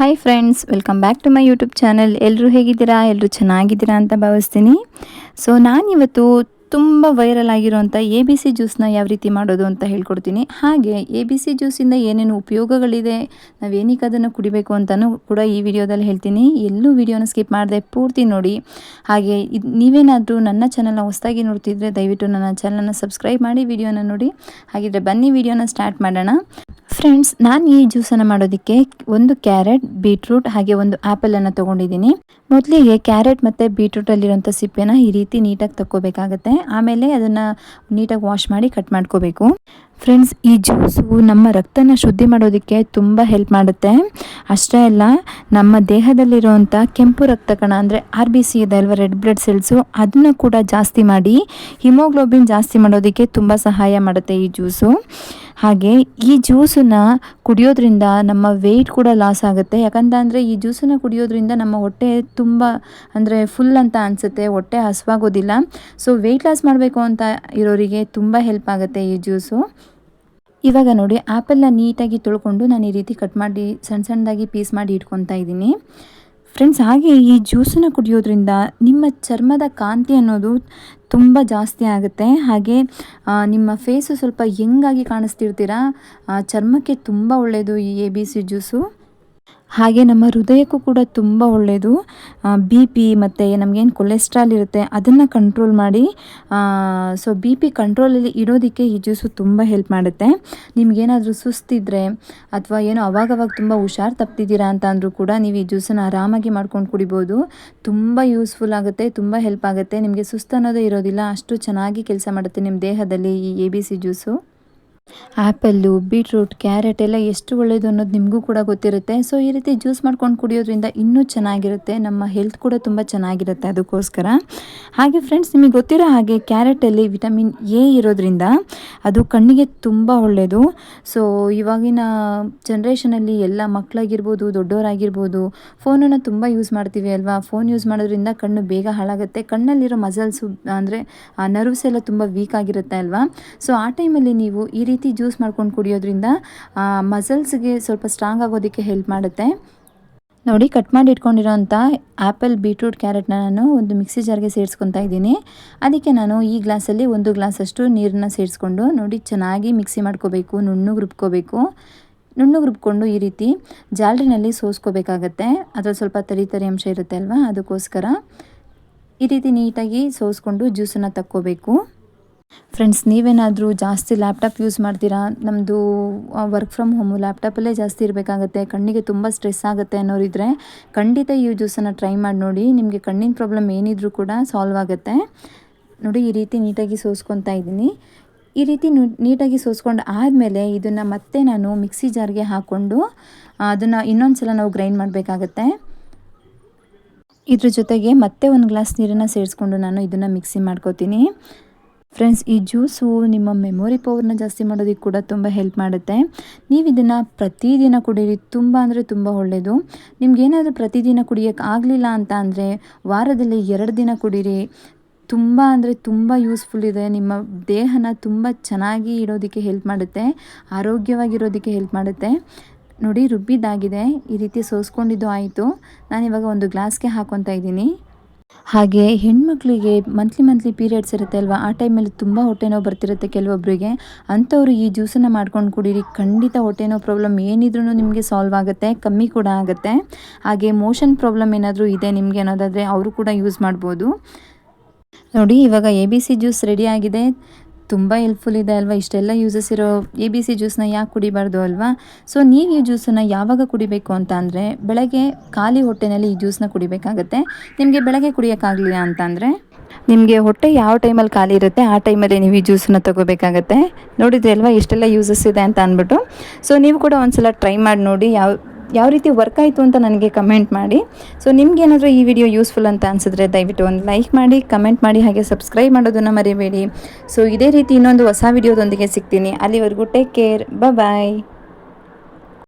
Hi friends welcome back to my YouTube channel ಎಲ್ಲರೂ ಹೇಗಿದ್ದೀರಾ? ಎಲ್ಲರೂ ಚೆನ್ನಾಗಿದ್ದೀರಾ ಅಂತ ಭಾವಿಸ್ತೀನಿ. ಸೊ ನಾನಿವತ್ತು ತುಂಬ ವೈರಲ್ ಆಗಿರುವಂಥ ಎ ಬಿ ಸಿ ಜ್ಯೂಸ್ನ ಯಾವ ರೀತಿ ಮಾಡೋದು ಅಂತ ಹೇಳ್ಕೊಡ್ತೀನಿ. ಹಾಗೆ ಎ ಬಿ ಸಿ ಜ್ಯೂಸಿಂದ ಏನೇನು ಉಪಯೋಗಗಳಿದೆ ನಾವು ಏನಕ್ಕೆ ಅದನ್ನು ಕುಡಿಬೇಕು ಅಂತಲೂ ಕೂಡ ಈ ವಿಡಿಯೋದಲ್ಲಿ ಹೇಳ್ತೀನಿ. ಎಲ್ಲೂ ವಿಡಿಯೋನ ಸ್ಕಿಪ್ ಮಾಡಿದೆ ಪೂರ್ತಿ ನೋಡಿ. ಹಾಗೆ ಇದು ನೀವೇನಾದರೂ ನನ್ನ ಚಾನಲ್ನ ಹೊಸದಾಗಿ ನೋಡ್ತಿದ್ರೆ ದಯವಿಟ್ಟು ನನ್ನ ಚಾನಲನ್ನು ಸಬ್ಸ್ಕ್ರೈಬ್ ಮಾಡಿ, ವಿಡಿಯೋನ ನೋಡಿ. ಹಾಗಿದ್ರೆ ಬನ್ನಿ, ವಿಡಿಯೋನ ಸ್ಟಾರ್ಟ್ ಮಾಡೋಣ. ಫ್ರೆಂಡ್ಸ್, ನಾನು ಈ ಜ್ಯೂಸನ್ನು ಮಾಡೋದಕ್ಕೆ ಒಂದು ಕ್ಯಾರೆಟ್, ಬೀಟ್ರೂಟ್ ಹಾಗೆ ಒಂದು ಆ್ಯಪಲನ್ನು ತೊಗೊಂಡಿದ್ದೀನಿ. ಮೊದಲಿಗೆ ಕ್ಯಾರೆಟ್ ಮತ್ತು ಬೀಟ್ರೂಟಲ್ಲಿರೋಂಥ ಸಿಪ್ಪೆನ ಈ ರೀತಿ ನೀಟಾಗಿ ತಕ್ಕೋಬೇಕಾಗತ್ತೆ. ಆಮೇಲೆ ಅದನ್ನು ನೀಟಾಗಿ ವಾಶ್ ಮಾಡಿ ಕಟ್ ಮಾಡ್ಕೋಬೇಕು. ಫ್ರೆಂಡ್ಸ್, ಈ ಜ್ಯೂಸು ನಮ್ಮ ರಕ್ತನ ಶುದ್ಧಿ ಮಾಡೋದಕ್ಕೆ ತುಂಬ ಹೆಲ್ಪ್ ಮಾಡುತ್ತೆ. ಅಷ್ಟೇ ಅಲ್ಲ, ನಮ್ಮ ದೇಹದಲ್ಲಿರುವಂಥ ಕೆಂಪು ರಕ್ತ ಕಣ ಅಂದರೆ ಆರ್ ಬಿ ಸಿ ಇದೆ ಅಲ್ವಾ ರೆಡ್ ಬ್ಲಡ್ ಸೆಲ್ಸು ಅದನ್ನು ಕೂಡ ಜಾಸ್ತಿ ಮಾಡಿ ಹಿಮೋಗ್ಲೋಬಿನ್ ಜಾಸ್ತಿ ಮಾಡೋದಕ್ಕೆ ತುಂಬ ಸಹಾಯ ಮಾಡುತ್ತೆ ಈ ಜ್ಯೂಸು. ಹಾಗೆ ಈ ಜ್ಯೂಸನ್ನ ಕುಡಿಯೋದ್ರಿಂದ ನಮ್ಮ ವೆಯ್ಟ್ ಕೂಡ ಲಾಸ್ ಆಗುತ್ತೆ. ಯಾಕಂತಂದರೆ ಈ ಜ್ಯೂಸನ್ನು ಕುಡಿಯೋದ್ರಿಂದ ನಮ್ಮ ಹೊಟ್ಟೆ ತುಂಬ ಅಂದರೆ ಫುಲ್ ಅಂತ ಅನಿಸುತ್ತೆ. ಹೊಟ್ಟೆ ಹಸುವಾಗೋದಿಲ್ಲ. ಸೊ ವೆಯ್ಟ್ ಲಾಸ್ ಮಾಡಬೇಕು ಅಂತ ಇರೋರಿಗೆ ತುಂಬ ಹೆಲ್ಪ್ ಆಗುತ್ತೆ ಈ ಜ್ಯೂಸು. ಇವಾಗ ನೋಡಿ ಆ್ಯಪಲ್ನ ನೀಟಾಗಿ ತೊಳ್ಕೊಂಡು ನಾನು ಈ ರೀತಿ ಕಟ್ ಮಾಡಿ ಸಣ್ಣ ಸಣ್ಣದಾಗಿ ಪೀಸ್ ಮಾಡಿ ಇಟ್ಕೊತಾ ಇದ್ದೀನಿ. ಫ್ರೆಂಡ್ಸ್ ಹಾಗೆ ಈ ಜ್ಯೂಸನ್ನು ಕುಡಿಯೋದ್ರಿಂದ ನಿಮ್ಮ ಚರ್ಮದ ಕಾಂತಿ ಅನ್ನೋದು ತುಂಬ ಜಾಸ್ತಿ ಆಗುತ್ತೆ. ಹಾಗೆ ನಿಮ್ಮ ಫೇಸು ಸ್ವಲ್ಪ ಯಂಗಾಗಿ ಕಾಣಿಸ್ತಿರ್ತೀರ? ಚರ್ಮಕ್ಕೆ ತುಂಬ ಒಳ್ಳೆಯದು ಈ ಎ ಬಿ ಜ್ಯೂಸು ಹಾಗೆ ನಮ್ಮ ಹೃದಯಕ್ಕೂ ಕೂಡ ತುಂಬ ಒಳ್ಳೆಯದು ಬಿ ಪಿ ಮತ್ತು ನಮಗೇನು ಕೊಲೆಸ್ಟ್ರಾಲ್ ಇರುತ್ತೆ, ಅದನ್ನು ಕಂಟ್ರೋಲ್ ಮಾಡಿ ಸೊ ಬಿ ಪಿ ಕಂಟ್ರೋಲಲ್ಲಿ ಇಡೋದಕ್ಕೆ ಈ ಜ್ಯೂಸು ತುಂಬ ಹೆಲ್ಪ್ ಮಾಡುತ್ತೆ. ನಿಮಗೇನಾದರೂ ಸುಸ್ತಿದ್ರೆ ಅಥವಾ ಏನೋ ಅವಾಗವಾಗ ತುಂಬ ಹುಷಾರು ತಪ್ಪಿದ್ದೀರಾ ಅಂತ ಅಂದರೂ ಕೂಡ ನೀವು ಈ ಜ್ಯೂಸನ್ನು ಆರಾಮಾಗಿ ಮಾಡ್ಕೊಂಡು ಕುಡಿಬೋದು. ತುಂಬ ಯೂಸ್ಫುಲ್ ಆಗುತ್ತೆ, ತುಂಬ ಹೆಲ್ಪ್ ಆಗುತ್ತೆ. ನಿಮಗೆ ಸುಸ್ತು ಅನ್ನೋದೇ ಇರೋದಿಲ್ಲ, ಅಷ್ಟು ಚೆನ್ನಾಗಿ ಕೆಲಸ ಮಾಡುತ್ತೆ ನಿಮ್ಮ ದೇಹದಲ್ಲಿ ಈ A B C juice apple beetroot, carrot ಎಲ್ಲ ಎಷ್ಟು ಒಳ್ಳೆಯದು ಅನ್ನೋದು ನಿಮಗೂ ಕೂಡ ಗೊತ್ತಿರುತ್ತೆ. ಸೊ ಈ ರೀತಿ ಜ್ಯೂಸ್ ಮಾಡ್ಕೊಂಡು ಕುಡಿಯೋದ್ರಿಂದ ಇನ್ನೂ ಚೆನ್ನಾಗಿರುತ್ತೆ. ನಮ್ಮ ಹೆಲ್ತ್ ಕೂಡ ತುಂಬ ಚೆನ್ನಾಗಿರುತ್ತೆ ಅದಕ್ಕೋಸ್ಕರ. ಹಾಗೆ ಫ್ರೆಂಡ್ಸ್ ನಿಮಗೆ ಗೊತ್ತಿರೋ ಹಾಗೆ ಕ್ಯಾರೆಟಲ್ಲಿ ವಿಟಮಿನ್ ಎ ಇರೋದ್ರಿಂದ ಅದು ಕಣ್ಣಿಗೆ ತುಂಬ ಒಳ್ಳೆಯದು ಸೊ ಇವಾಗಿನ ಜನ್ರೇಷನಲ್ಲಿ ಎಲ್ಲ ಮಕ್ಕಳಾಗಿರ್ಬೋದು ದೊಡ್ಡವರಾಗಿರ್ಬೋದು ಫೋನನ್ನು ತುಂಬ ಯೂಸ್ ಮಾಡ್ತೀವಿ ಅಲ್ವಾ? ಫೋನ್ ಯೂಸ್ ಮಾಡೋದ್ರಿಂದ ಕಣ್ಣು ಬೇಗ ಹಾಳಾಗುತ್ತೆ. ಕಣ್ಣಲ್ಲಿರೋ ಮಸಲ್ಸು ಅಂದರೆ ನರ್ವ್ಸ್ ಎಲ್ಲ ತುಂಬ ವೀಕ್ ಆಗಿರುತ್ತೆ ಅಲ್ವಾ? ಸೊ ಆ ಟೈಮಲ್ಲಿ ನೀವು ಈ ರೀತಿ ಜ್ಯೂಸ್ ಮಾಡ್ಕೊಂಡು ಕುಡಿಯೋದ್ರಿಂದ ಮಸಲ್ಸ್ಗೆ ಸ್ವಲ್ಪ ಸ್ಟ್ರಾಂಗ್ ಆಗೋದಕ್ಕೆ ಹೆಲ್ಪ್ ಮಾಡುತ್ತೆ. ನೋಡಿ ಕಟ್ ಮಾಡಿ ಇಟ್ಕೊಂಡಿರೋಂಥ ಆ್ಯಪಲ್ ಬೀಟ್ರೂಟ್ ಕ್ಯಾರೆಟ್ನ ನಾನು ಒಂದು ಮಿಕ್ಸಿ ಜಾರ್ಗೆ ಸೇರಿಸ್ಕೊತಾ ಇದ್ದೀನಿ. ಅದಕ್ಕೆ ನಾನು ಈ ಗ್ಲಾಸಲ್ಲಿ ಒಂದು ಗ್ಲಾಸಷ್ಟು ನೀರನ್ನ ಸೇರಿಸ್ಕೊಂಡು, ನೋಡಿ, ಚೆನ್ನಾಗಿ ಮಿಕ್ಸಿ ಮಾಡ್ಕೋಬೇಕು ನುಣ್ಣು ರುಬ್ಕೋಬೇಕು. ನುಣ್ಣು ರುಬ್ಕೊಂಡು ಈ ರೀತಿ ಜಾಲ್ರಿನಲ್ಲಿ ಸೋಸ್ಕೋಬೇಕಾಗತ್ತೆ. ಅದರಲ್ಲಿ ಸ್ವಲ್ಪ ತರಿ ತರಿ ಅಂಶ ಇರುತ್ತೆ ಅಲ್ವಾ? ಅದಕ್ಕೋಸ್ಕರ ಈ ರೀತಿ ನೀಟಾಗಿ ಸೋಸ್ಕೊಂಡು ಜ್ಯೂಸನ್ನು ತಕ್ಕೋಬೇಕು. ಫ್ರೆಂಡ್ಸ್ ನೀವೇನಾದರೂ ಜಾಸ್ತಿ ಲ್ಯಾಪ್ಟಾಪ್ ಯೂಸ್ ಮಾಡ್ತೀರಾ? ನಮ್ಮದು ವರ್ಕ್ ಫ್ರಮ್ ಹೋಮು ಲ್ಯಾಪ್ಟಾಪಲ್ಲೇ ಜಾಸ್ತಿ ಇರಬೇಕಾಗತ್ತೆ. ಕಣ್ಣಿಗೆ ತುಂಬ ಸ್ಟ್ರೆಸ್ ಆಗುತ್ತೆ ಅನ್ನೋರಿದ್ರೆ ಖಂಡಿತ ಈ ಜ್ಯೂಸನ್ನು ಟ್ರೈ ಮಾಡಿ ನೋಡಿ. ನಿಮಗೆ ಕಣ್ಣಿನ ಪ್ರಾಬ್ಲಮ್ ಏನಿದ್ರೂ ಕೂಡ ಸಾಲ್ವ್ ಆಗುತ್ತೆ. ನೋಡಿ, ಈ ರೀತಿ ನೀಟಾಗಿ ಸೋಸ್ಕೊತಾ ಇದ್ದೀನಿ. ಈ ರೀತಿ ನೀಟಾಗಿ ಸೋಸ್ಕೊಂಡು ಆದಮೇಲೆ ಇದನ್ನು ಮತ್ತೆ ನಾನು ಮಿಕ್ಸಿ ಜಾರ್ಗೆ ಹಾಕ್ಕೊಂಡು ಅದನ್ನು ಇನ್ನೊಂದು ಸಲ ನಾವು ಗ್ರೈಂಡ್ ಮಾಡಬೇಕಾಗತ್ತೆ. ಇದ್ರ ಜೊತೆಗೆ ಮತ್ತೆ ಒಂದು ಗ್ಲಾಸ್ ನೀರನ್ನು ಸೇರಿಸ್ಕೊಂಡು ನಾನು ಇದನ್ನು ಮಿಕ್ಸಿ ಮಾಡ್ಕೋತೀನಿ. ಫ್ರೆಂಡ್ಸ್ ಈ ಜ್ಯೂಸು ನಿಮ್ಮ ಮೆಮೊರಿ ಪವರ್ನ ಜಾಸ್ತಿ ಮಾಡೋದಕ್ಕೆ ಕೂಡ ತುಂಬ ಹೆಲ್ಪ್ ಮಾಡುತ್ತೆ. ನೀವು ಇದನ್ನು ಪ್ರತಿದಿನ ಕುಡೀರಿ, ತುಂಬ ಅಂದರೆ ತುಂಬ ಒಳ್ಳೆಯದು ನಿಮ್ಗೇನಾದರೂ ಪ್ರತಿದಿನ ಕುಡಿಯೋಕ್ಕೆ ಆಗಲಿಲ್ಲ ಅಂತ ಅಂದರೆ ವಾರದಲ್ಲಿ ಎರಡು ದಿನ ಕುಡೀರಿ. ತುಂಬ ಅಂದರೆ ತುಂಬ ಯೂಸ್ಫುಲ್ ಇದೆ. ನಿಮ್ಮ ದೇಹನ ತುಂಬ ಚೆನ್ನಾಗಿ ಇಡೋದಕ್ಕೆ ಹೆಲ್ಪ್ ಮಾಡುತ್ತೆ. ಆರೋಗ್ಯವಾಗಿರೋದಕ್ಕೆ ಹೆಲ್ಪ್ ಮಾಡುತ್ತೆ. ನೋಡಿ, ರುಬ್ಬಿದ್ದಾಗಿದೆ. ಈ ರೀತಿ ಸೋಸ್ಕೊಂಡಿದ್ದು ಆಯಿತು. ನಾನಿವಾಗ ಒಂದು ಗ್ಲಾಸ್ಗೆ ಹಾಕೊತಾ ಇದ್ದೀನಿ. ಹಾಗೆ ಹೆಣ್ಮಕ್ಳಿಗೆ ಮಂತ್ಲಿ ಮಂತ್ಲಿ ಪೀರಿಯಡ್ಸ್ ಇರುತ್ತೆ ಅಲ್ವಾ? ಆ ಟೈಮಲ್ಲಿ ತುಂಬ ಹೊಟ್ಟೆ ನೋವು ಬರ್ತಿರುತ್ತೆ ಕೆಲವೊಬ್ಬರಿಗೆ ಅಂಥವ್ರು ಈ ಜ್ಯೂಸನ್ನು ಮಾಡ್ಕೊಂಡು ಕುಡೀರಿ. ಖಂಡಿತ ಹೊಟ್ಟೆ ನೋವು ಪ್ರಾಬ್ಲಮ್ ಏನಿದ್ರೂ ನಿಮಗೆ ಸಾಲ್ವ್ ಆಗುತ್ತೆ, ಕಮ್ಮಿ ಕೂಡ ಆಗುತ್ತೆ. ಹಾಗೆ ಮೋಷನ್ ಪ್ರಾಬ್ಲಮ್ ಏನಾದರೂ ಇದೆ ನಿಮಗೆ ಅನ್ನೋದಾದರೆ ಅವರು ಕೂಡ ಯೂಸ್ ಮಾಡ್ಬೋದು. ನೋಡಿ, ಇವಾಗ A B C juice ready ಆಗಿದೆ. ತುಂಬ ಹೆಲ್ಪ್ಫುಲ್ ಇದೆ ಅಲ್ವಾ? ಇಷ್ಟೆಲ್ಲ ಯೂಸಸ್ ಇರೋ ಎ ಬಿ ಸಿ ಜ್ಯೂಸ್ನ ಯಾಕೆ ಕುಡಿಬಾರ್ದು ಅಲ್ವಾ? ಸೊ ನೀವು ಈ ಜ್ಯೂಸನ್ನು ಯಾವಾಗ ಕುಡಿಬೇಕು ಅಂತ ಅಂದರೆ, ಬೆಳಗ್ಗೆ ಖಾಲಿ ಹೊಟ್ಟೆನಲ್ಲಿ ಈ ಜ್ಯೂಸನ್ನ ಕುಡಿಬೇಕಾಗತ್ತೆ. ನಿಮಗೆ ಬೆಳಗ್ಗೆ ಕುಡಿಯೋಕ್ಕಾಗಲಿಲ್ಲ ಅಂತಂದರೆ ನಿಮಗೆ ಹೊಟ್ಟೆ ಯಾವ ಟೈಮಲ್ಲಿ ಖಾಲಿ ಇರುತ್ತೆ, ಆ ಟೈಮಲ್ಲಿ ನೀವು ಈ ಜ್ಯೂಸನ್ನ ತಗೋಬೇಕಾಗತ್ತೆ. ನೋಡಿದ್ರಿ ಅಲ್ವಾ, ಇಷ್ಟೆಲ್ಲ ಯೂಸಸ್ ಇದೆ ಅಂತ ಅಂದ್ಬಿಟ್ಟು. ಸೊ ನೀವು ಕೂಡ ಒಂದ್ಸಲ ಟ್ರೈ ಮಾಡಿ ನೋಡಿ, ಯಾವ ಯಾವ ರೀತಿ ವರ್ಕ್ ಆಯಿತು ಅಂತ ನನಗೆ ಕಮೆಂಟ್ ಮಾಡಿ. ಸೊ ನಿಮ್ಗೇನಾದರೂ ಈ ವಿಡಿಯೋ ಯೂಸ್ಫುಲ್ ಅಂತ ಅನಿಸಿದ್ರೆ ದಯವಿಟ್ಟು ಒಂದು ಲೈಕ್ ಮಾಡಿ ಕಮೆಂಟ್ ಮಾಡಿ, ಹಾಗೆ ಸಬ್ಸ್ಕ್ರೈಬ್ ಮಾಡೋದನ್ನು ಮರಿಬೇಡಿ. ಸೊ ಇದೇ ರೀತಿ ಇನ್ನೊಂದು ಹೊಸ ವಿಡಿಯೋದೊಂದಿಗೆ ಸಿಗ್ತೀನಿ. ಅಲ್ಲಿವರೆಗೂ ಟೇಕ್ ಕೇರ್ ಬಾಯ್